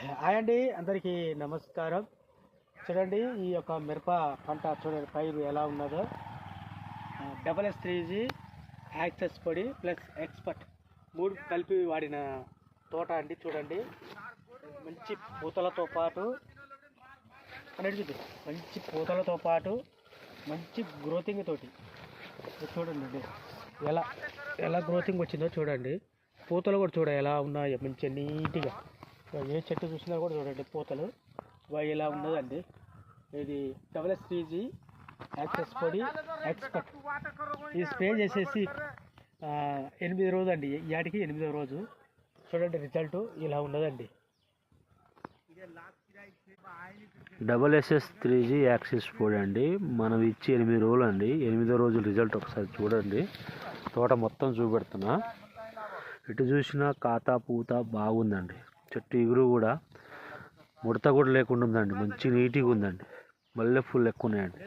Hi అండి అందరికీ నమస్కారం. చూడండి ఈ యొక్క మిరప పంట చూడండి పైరు ఎలా ఉన్నదో. Double S three G access పొడి ప్లస్ ఎక్స్పర్ట్. మూడు కలిపి వాడిన తోట అండి చూడండి. మంచి పూతలతో పాటు అనేది మంచి పూతలతో పాటు మంచి గ్రోతింగ్ తోటి. చూడండి అండి ఎలా ఎలా గ్రోతింగ్ వచ్చిందో చూడండి. పూతలు కూడా చూడ ఎలా ఉన్నాయో మంచిగా నీట్గా ఏ చెట్టు చూసినా కూడా చూడండి పూతలు. ఇలా ఉన్నదండి. ఇది డబల్ ఎస్ త్రీ యాక్సెస్ పొడి ఎక్స్పర్ట్ ఈ స్ప్రే చేసేసి ఎనిమిది రోజు అండి యాటికి ఎనిమిదో రోజు. చూడండి రిజల్ట్ ఇలా ఉన్నదండి. Double SS three G axis పొడి అండి. మనం ఇచ్చి ఎనిమిది రోజులు అండి ఎనిమిదో రోజు రిజల్ట్ ఒకసారి చూడండి. తోట మొత్తం చూపెడుతున్నా. ఇటు చూసినా కాతా పూత బాగుందండి. చెట్టు ఇగురు కూడా ముడత కూడా లేకుండా ఉందండి. మంచి నీట్గా ఉందండి. మల్లె ఫుల్ ఎక్కువ ఉన్నాయండి.